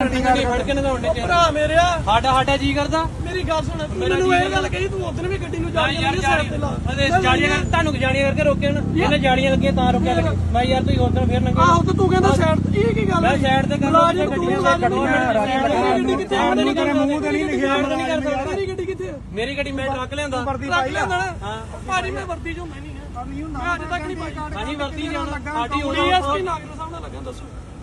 ਭਰਾ ਮੇਰਿਆ ਸਾਡਾ ਸਾਡਾ ਜੀ ਕਰਦਾ ਮੇਰੀ ਗੱਲ ਸੁਣ ਮੈਨੂੰ ਇਹ ਗੱਲ ਕਹੀ ਤੂੰ ਉਦੋਂ ਵੀ ਗੱਡੀ ਨੂੰ ਜਾ ਹਾਂ? ਯਾਰ ਜਾਣੀ ਅਦੇ ਜਾਣੀਆਂ ਕਰ ਤੁਹਾਨੂੰ ਜਾਣੀਆਂ ਕਰਕੇ ਰੋਕਿਆ ਨਾ ਇਹਨੇ ਜਾਣੀਆਂ ਲੱਗੀਆਂ ਤਾਂ ਰੋਕਿਆ ਲੱਗੇ ਮੈਂ ਯਾਰ ਤੁਸੀਂ ਉਧਰ ਫੇਰ ਨੰਗੇ ਆਹੋ ਤੇ ਤੂੰ ਕਹਿੰਦਾ ਸਾਈਡ ਇਹ ਕੀ ਗੱਲ ਮੈਂ ਸਾਈਡ ਤੇ ਕਰ ਮੁਲਾਜ਼ਮ ਗੱਡੀਆਂ ਗੱਡੀ ਕਿੱਥੇ ਸਾਈਡ ਨਹੀਂ ਤੇਰੇ ਮੂੰਹ ਤੇ ਨਹੀਂ ਲਿਖਿਆ ਮੇਰੀ ਗੱਡੀ ਕਿੱਥੇ ਮੇਰੀ ਗੱਡੀ ਮੈਂ ਟਰੱਕ ਲਿਆਂਦਾ ਰੱਖ ਲੈਂਦਾ ਨਾ ਭਾਜੀ ਮੈਂ ਵਰਦੀ ਚ ਹੁੰਦਾ ਨਹੀਂ ਹੈ ਮੈਂ ਅੱਜ ਤੱਕ ਨਹੀਂ ਪਾਈ ਹਾਂਜੀ ਵਰਤੀ ਜਾਣਾ ਸਾਡੀ ਹੋਣੀ ਡੀਐਸਪੀ ਨਾਗਰ ਸਾਹਿਬ ਨਾਲ ਲੱਗਾ ਦੱਸੋ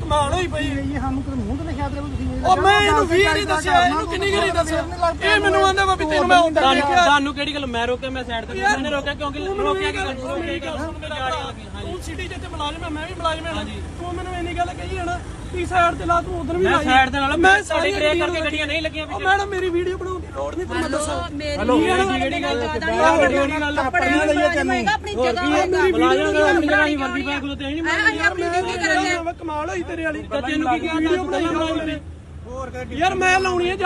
ਕਮਾਲ ਹੋਈ ਪਈ। ਇਹ ਸਾਨੂੰ ਕਿਤੇ ਮੂੰਹ ਤੇ ਲਿਖਿਆ ਤੇ ਤੁਸੀਂ ਉਹ ਮੈਂ ਇਹਨੂੰ ਵੀ ਨਹੀਂ ਦੱਸਿਆ ਇਹਨੂੰ ਕਿੰਨੀ ਗਰੀ ਦੱਸਿਆ? ਇਹ ਮੈਨੂੰ ਆਂਦਾ ਵਾ ਵੀ ਤੈਨੂੰ ਮੈਂ ਹੁੰਦਾ ਤੁਹਾਨੂੰ ਤੁਹਾਨੂੰ ਕਿਹੜੀ ਗੱਲ ਮੈਂ ਰੋਕਿਆ ਮੈਂ ਸਾਈਡ ਤੇ ਮੈंने ਰੋਕਿਆ ਕਿਉਂਕਿ ਰੋਕਿਆ ਕਿ ਗੱਲ ਮੇਰੀ ਗੱਲ ਸੁਣ ਮੇਰਾ ਭਰਾ। ਤੂੰ ਸਿਟੀ ਇੱਥੇ ਮੁਲਾਜ਼ਮ ਹੈ ਮੈਂ ਵੀ ਮੁਲਾਜ਼ਮ ਹਾਂ ਤੂੰ ਮੈਨੂੰ ਇੰਨੀ ਗੱਲ ਕਹੀ ਹੈ ਨਾ ਤੀ ਸਾਈਡ ਤੇ ਲਾ ਤੂੰ ਉਧਰ ਵੀ ਮੈਂ ਲਾਈ। ਸਾਈਡ ਤੇ ਨਾਲ ਮੈਂ ਮੈਂ ਸਾਰੀ ਸਾਡੀ ਬ੍ਰੇਕ ਕਰਕੇ ਗੱਡੀਆਂ ਨਹੀਂ ਲੱਗੀਆਂ ਉਹ ਮੈਡਮ ਮੇਰੀ ਵੀਡੀਓ ਬਣਾਉਣ ਦੀ ਲੋੜ ਨਹੀਂ ਮੈਂ ਦੱਸਾਂ। ਹਲੋ ਕਿਹੜੀ ਗੱਲ ਕਿਹੜੀ ਗੱਲ ਆਪਣੀਆਂ ਲਈਏ ਤੈਨੂੰ ਆਪਣੀ ਜਗ੍ਹਾ ਬੁਲਾਇਆ ਨਾ ਆਪਣੀ ਜਗ੍ਹਾ ਹੀ ਵਰਦੀ ਪਾ ਕੇ ਤੇ ਨਹੀਂ ਅਸੀਂ ਆਪਣੀ ਡਿਊਟੀ ਕਰਾਂਗੇ ਮੈਂ ਕਮਾਲ ਹੋਈ ਤੇਰੇ ਵਾਲੀ। ਤੈਨੂੰ ਕੀ ਕਿਹਾ ਵੀਡੀਓ ਬਣਾਈ ਮੇਰੀ ਯਾਰ ਮੈਂ ਲਾਉਣੀ ਹੈ ਤੇ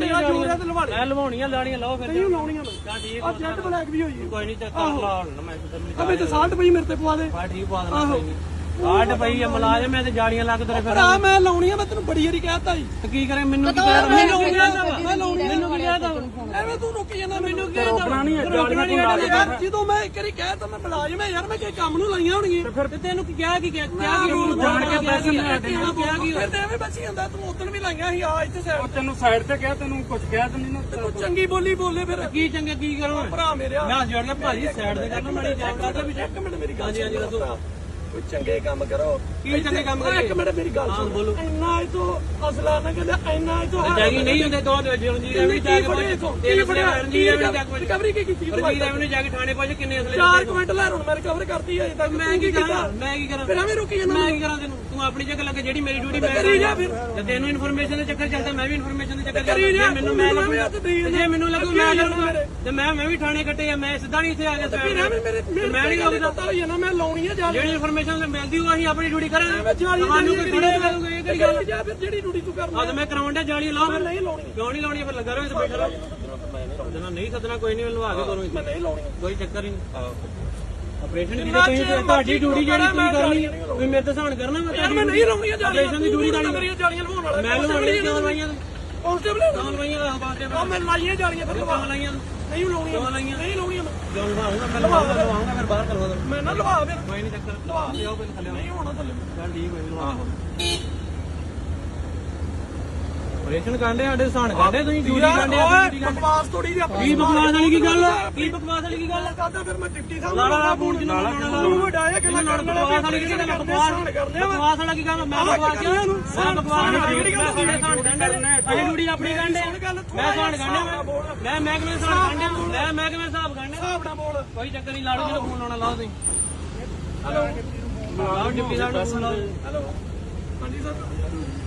ਤੇਰਾ ਜੋਰ ਹੈ ਤੇ ਲਵਾ ਲੈ ਮੈਂ ਲਵਾਉਣੀਆਂ ਲਾਣੀਆਂ ਲਾਓ ਫਿਰ। ਤੈਨੂੰ ਲਾਉਣੀਆਂ ਮੈਂ ਤਾਂ ਠੀਕ ਆ ਜੈਟ ਬਲੈਕ ਵੀ ਹੋਈ ਕੋਈ ਨਹੀਂ ਚੱਕ ਲਾ ਹੁਣ ਮੈਂ ਨਹੀਂ ਅਬੇ ਤੇ ਸਾਲਟ ਪਈ ਮੇਰੇ ਤੇ ਪਵਾ ਦੇ। ਬਾ ਠੀਕ ਪਾ ਦੇਣਾ ਕੋਈ ਨਹੀਂ। ਕਾਟ ਪਈ ਆ ਮਲਾਜਮ ਤੇ ਲੱਗ ਤੇਰੇ ਫਿਰ ਭਰਾ ਮੈਂ ਲਾਉਣੀ ਹੈ ਮੈਂ ਤੈਨੂੰ ਬੜੀ ਵਾਰੀ ਕਹਿਤਾ ਜੀ ਤੇ ਕੀ ਕਰੇ ਮੈਨੂੰ ਕੀ ਕਹਿ ਮੈਂ ਲਾਉਣੀ ਹੈ ਮੈਂ ਲਾਉਣੀ ਹੈ ਮੈਨੂੰ ਕੀ ਕਹਿਦਾ ਐਵੇਂ ਤੂੰ ਰੁਕੀ ਜਾਂਦਾ ਮੈਨੂੰ ਕੀ ਰੋਕਣਾ ਨਹੀਂ ਹੈ ਰੋਕਣਾ ਨਹੀਂ ਹੈ ਯਾਰ ਜਦੋਂ ਮੈਂ ਇੱਕ ਵਾਰੀ ਕਹਿ ਤਾ ਮੈਂ ਮੁਲਾਜ਼ਮ ਹੈ ਯਾਰ ਮੈਂ ਕਿਸੇ ਕੰਮ ਨੂੰ ਲਾਈਆਂ ਹੋਣਗੀਆਂ। ਫਿਰ ਤੇ ਤੈਨੂੰ ਕੀ ਕਿਹਾ ਕੀ ਕਿਹਾ ਕਿਹਾ ਕੀ ਉਹਨੂੰ ਜਾਣ ਕੇ ਪੈਸੇ ਲੈ ਕੇ ਕਿਹਾ ਕੀ ਫਿਰ ਤੇ ਐਵੇਂ ਬਚੀ ਜਾਂਦਾ ਤੂੰ ਉਦੋਂ ਵੀ ਲਾਈਆਂ ਸੀ ਆ ਇੱਥੇ ਸਾਈਡ ਤੈਨੂੰ ਸਾਈਡ ਤੇ ਕਿਹਾ ਤੈਨੂੰ ਕੁਝ ਕਿਹਾ ਤੇ ਨਹੀਂ ਤੇ ਤੂੰ ਚੰਗੀ ਬੋਲੀ ਬੋਲੇ ਫਿਰ। ਕੀ ਚੰਗਾ ਕੀ ਕਰੋ? ਭਰਾ ਮੇਰਿਆ ਮੈਂ ਜੋੜਨਾ ਭਾਜੀ ਸਾਈਡ ਤੇ ਕਰਨਾ ਮਾੜੀ ਜਾਣ ਕਰਦਾ। ਵੀ ਇੱਕ ਮਿੰਟ ਮੇਰੀ ਗੱਲ ਹਾਂਜੀ ਹਾਂਜੀ ਦੱਸੋ। ਕੋਈ ਚੰਗੇ ਕੰਮ ਕਰੋ। ਕੀ ਚੰਗੇ ਕੰਮ ਕਰੀਏ ਇੱਕ ਮਿੰਟ ਮੇਰੀ ਗੱਲ ਸੁਣ। ਬੋਲੋ। ਇੰਨਾ ਇਹ ਤੋਂ ਅਸਲਾ ਨਾ ਕਹਿੰਦੇ ਇੰਨਾ ਇਹ ਤੋਂ ਜਾਗੀ ਨਹੀਂ ਹੁੰਦੇ ਦੋ ਰਣਜੀਤ ਐਵੇਂ ਜਾ ਕੇ ਪਹੁੰਚ ਤਿੰਨ ਫੜਿਆ? ਰਣਜੀਤ ਐਵੇਂ ਜਾ ਕੇ ਰਿਕਵਰੀ ਕੀ ਕੀਤੀ ਤੂੰ ਰਣਜੀਤ ਐਵੇਂ ਜਾ ਕੇ ਥਾਣੇ ਪਹੁੰਚ ਕਿੰਨੇ ਅਸਲੇ ਚਾਰ ਕੁਇੰਟ ਲੈ ਹੁਣ ਮੈਂ ਰਿਕਵਰ ਕਰਤੀ ਹੈ ਤੱਕ ਮੈਂ ਕੀ ਕਰਾਂ? ਮੈਂ ਕੀ ਕਰਾਂ? ਫਿਰ ਐਵੇਂ ਰੁਕੀ ਜਾਂਦਾ ਮੈਂ ਕੀ ਕਰਾਂ ਤੈਨੂੰ? ਤੂੰ ਆਪਣੀ ਜਗ੍ਹਾ ਲੱਗੇ ਜਿਹੜੀ ਮੇਰੀ ਡਿਊਟੀ ਮੈਂ ਕਰੀ ਜਾ ਫਿਰ। ਤੇ ਤੈਨੂੰ ਇਨਫੋਰਮੇਸ਼ਨ ਦੇ ਚੱਕਰ ਚੱਲਦਾ ਮੈਂ ਵੀ ਇਨਫੋਰਮੇਸ਼ਨ ਦੇ ਚੱਕਰ ਕਰੀ ਚੱਲਦਾ। ਜਾ, ਜੇ ਮੈਨੂੰ ਮੈਂ ਮੈਨੂੰ ਲੱਗੂ ਐਵੇਂ ਹੱਥ ਦੇਈ ਜਾਂਦਾ। ਜੇ ਮੈਨੂੰ ਲੱਗੂ ਮੈਂ ਆ ਲੱਗੂਗਾ। ਤੇ ਮੈਂ ਮੈਂ ਵੀ ਥਾਣੇ ਕੱਟੇ ਆ ਮੈਂ ਸਿੱਧਾ ਨਹੀਂ ਇੱਥੇ ਆ ਗਿਆ ਫਿਰ ਐਵੇਂ ਮੇਰੇ ਮੈਂ ਨਹੀਂ ਪਤਾ ਹੋਈ ਹੈ ਨਾ ਮੈਂ ਲਾਉਣੀ ਹੈ ਜਾ ਜਿਹੜੀ ਇਨਫੋਰਮੇਸ਼ਨ ਮਿਲਦੀ ਉਹ ਅਸੀਂ ਆਪਣੀ ਡਿਊਟੀ ਕਰਾਂਗੇ। ਤੁਹਾਨੂੰ ਕੋਈ ਥੋੜੇ ਕਰੂਗਾ। ਇਹ ਕਿਹੜੀ ਗੱਲ? ਜਾ ਫਿਰ ਜਿਹੜੀ ਡਿਊਟੀ ਤੂੰ ਕਰਨਾ ਆ ਤੇ ਮੈਂ ਕਰਾਉਣ ਡਿਆ ਜਾਲੀ ਲਾਓ ਫਿਰ। ਨਹੀਂ ਲਾਉਣੀ। ਕਿਉਂ ਨਹੀਂ ਲਾਉਣੀ? ਫਿਰ ਲੱਗਾ ਰਹੋ ਇੱਥੇ ਬੈਠਾ ਰਹੋ। ਜਦੋਂ ਨਹੀਂ ਸੱਦਣਾ ਕੋਈ ਨਹੀਂ ਮੈਨੂੰ ਆ ਕੇ ਕਰੋ ਮੈਂ ਨਹੀਂ ਲਾਉਣੀ। ਕੋਈ ਚੱਕਰ ਹੀ ਨਹੀਂ। ਆਪਰੇਸ਼ਨ ਦੀ ਤੁਸੀਂ ਤੁਹਾਡੀ ਡਿਊਟੀ ਜਿਹੜੀ ਤੁਸੀਂ ਕਰਨੀ ਤੁਸੀਂ ਮੇਰੇ ਤੇ ਸਹਾਨ ਕਰਨਾ ਮੈਂ ਮੈਂ ਨਹੀਂ ਲਾਉਣੀ ਜਾਲੀਆਂ ਆਪਰੇਸ਼ਨ ਦੀ ਡਿਊਟੀ ਤੁਹਾਡੀ ਮੇਰੀਆਂ ਜਾਲੀਆਂ ਲਵਾਉਣ ਵਾਲਾ। ਮੈਂ ਲਵਾਉਣੀ ਕਿਉਂ ਲਾਈਆਂ ਤੂੰ ਕਾਂਸਟੇਬਲ ਕਿਉਂ ਲਾਈਆਂ ਆ ਬਾਤੇ ਆ ਮੈਂ ਲਾਈਆਂ ਜਾਲੀਆਂ ਫਿਰ ਲਵਾ। ਲਾਈਆਂ ਤੂੰ ਨਹੀਂ ਲਾਉਣੀਆਂ ਲਾਈਆਂ ਨਹੀਂ ਲਾਉਣੀਆਂ ਮੈਂ ਕਿਉਂ ਲਵਾਉਂਗਾ ਮੈਂ ਲਵਾਉਂਗਾ ਫਿਰ। ਬਾਹਰ ਕਰਵਾ ਦੋ। ਮੈਂ ਨਾ ਲਵਾ ਫਿਰ। ਕੋਈ ਨਹੀਂ ਚੱਕਰ। ਲਵਾ ਲਿਓ ਪਹਿਲਾਂ ਥੱਲੇ ਨਹੀਂ ਹੋਣਾ ਥੱਲੇ। ਚੱਲ ਠੀਕ ਹੋਈ ਲਵਾ ਆਪਰੇਸ਼ਨ ਕਾਂਡੇ ਸਾਡੇ ਸਹਾਨ ਕਾਂਡੇ ਤੁਸੀਂ ਡਿਊਟੀ ਕਾਂਡੇ ਓਏ ਬਕਵਾਸ ਥੋੜੀ ਜਿਹੀ ਆਪਣੀ ਕੀ ਬਕਵਾਸ ਵਾਲੀ ਕੀ ਗੱਲ ਕੀ ਬਕਵਾਸ ਵਾਲੀ ਕੀ ਗੱਲ ਕਰਦਾ ਫਿਰ ਮੈਂ ਡਿਪਟੀ ਸਾਹਿਬ ਲਾਲਾ ਲਾ ਫੋਨ ਜਿੰਨਾ ਲਾਉਣਾ ਤੂੰ ਵਡਾਇਆ ਕਿ ਮੈਂ ਕਰਨ ਵਾਲਾ ਬਕਵਾਸ ਵਾਲੀ ਕੀ ਗੱਲ ਬਕਵਾਸ ਬਕਵਾਸ ਵਾਲਾ ਕੀ ਗੱਲ ਮੈਂ ਬਕਵਾਸ ਕਿਹਾ ਮੈਂ ਬਕਵਾਸ ਵਾਲੀ ਗੱਲ ਸਾਡੇ ਸਾਨ ਗੰਢੇ ਅਸੀਂ ਡਿਊਟੀ ਆਪਣੀ ਗੰਢੇ ਮੈਂ ਸਾਨ ਗੰਢੇ ਮੈਂ। ਮੈਂ ਕਿਵੇਂ ਸਾਨ ਗੰਢੇ ਮੈਂ ਮੈਂ ਕਿਵੇਂ ਹਿਸਾਬ ਗੰਢੇ ਹਿਸਾਬ ਨਾਲ ਬੋਲ। ਕੋਈ ਚੱਕਰ ਨਹੀਂ ਲਾੜੂ ਜਿਹੜਾ ਫੋਨ ਲਾਉਣਾ ਲਾਓ ਤੁਸੀਂ। ਹਲੋ। ਲਾਓ ਡਿਪਟੀ ਸਾਹਿਬ ਨੂੰ ਫੋਨ ਲਾਓ। ਹੈਲੋ। ਹਾਂਜੀ ਸਰ।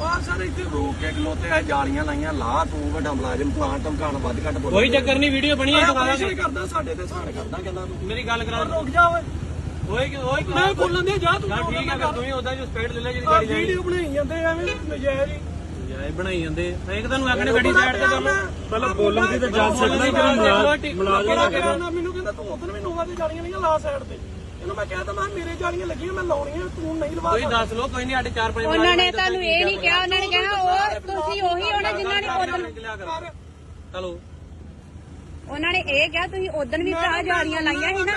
ਉਹ ਆ ਸਰ ਇੱਥੇ ਰੋਕ ਕੇ ਖਲੋਤੇ ਆ ਜਾਲੀਆਂ ਲਾਈਆਂ ਲਾ ਤੂੰ ਵੱਡਾ ਮੁਲਾਜ਼ਮ ਪਲਾਂ ਧਮਕਾਣ ਵੱਧ ਘੱਟ ਬੋਲ ਕੋਈ ਚੱਕਰ ਨਹੀਂ ਵੀਡੀਓ ਬਣੀ ਹੈ ਦਿਖਾਵਾਂਗੇ ਆਪਰੇਸ਼ਨ ਕਰਦਾ ਸਾਡੇ ਤੇ ਸਾਨ ਕਰਦਾ ਕਹਿੰਦਾ ਤੂੰ। ਮੇਰੀ ਗੱਲ ਕਰਾ ਰੁਕ ਜਾ ਓਏ। ਓਏ ਕਿ ਓਏ ਕਿ ਮੈਂ ਬੋਲਣ ਦੇ ਜਾ ਤੂੰ ਠੀਕ ਹੈ ਫਿਰ ਤੂੰ ਹੀ ਉਹਦਾ ਜੋ ਸਪੀਡ ਲੈ ਲੈ ਜਿਹੜੀ ਗਾੜੀ ਜਾਣੀ ਵੀਡੀਓ ਬਣਾਈ ਜਾਂਦੇ ਐਵੇਂ ਨਜਾਇਜ਼ ਹੀ। ਜਾਏ ਬਣਾਈ ਜਾਂਦੇ ਇੱਕ ਤੁਹਾਨੂੰ ਆਖਣੇ ਗੱਡੀ ਸਾਈਡ ਤੇ ਕਰ ਪਹਿਲਾਂ ਬੋਲਣ ਦੀ ਤੇ ਗੱਲ ਛੱਡਣਾ ਹੀ ਜਿਹੜਾ ਮੁਲਾਜ਼ਮ ਮੈਨੂੰ ਕਹਿੰਦਾ ਤੂੰ ਉਧਰ ਵੀ ਨੋਵਾ ਦੀ ਜਾਲੀਆਂ ਨਹੀਂ ਲਾ ਸਾਈਡ ਤੇ। ਇਹਨੂੰ ਮੈਂ ਕਹਿ ਤਾ ਮੈਂ ਮੇਰੇ ਜਾਲੀਆਂ ਲੱਗੀਆਂ ਮੈਂ ਲਾਉਣੀਆਂ ਤੂੰ ਨਹੀਂ ਲਵਾ ਦੱਸ ਲੋ ਕੋਈ ਨਹੀਂ ਸਾਡੇ 4-5 ਉਹਨਾਂ ਨੇ ਤੁਹਾਨੂੰ ਇਹ ਨਹੀਂ ਕਿਹਾ ਉਹਨਾਂ ਨੇ ਕਿਹਾ ਉਹ ਤੁਸੀਂ ਉਹੀ ਹੋਣਾ ਜਿਨ੍ਹਾਂ ਨੇ ਉਦੋਂ ਚਲੋ। ਉਹਨਾਂ ਨੇ ਇਹ ਕਿਹਾ ਤੁਸੀਂ ਉਦੋਂ ਵੀ ਭਰਾ ਜਾਲੀਆਂ ਲਾਈਆਂ ਸੀ ਨਾ।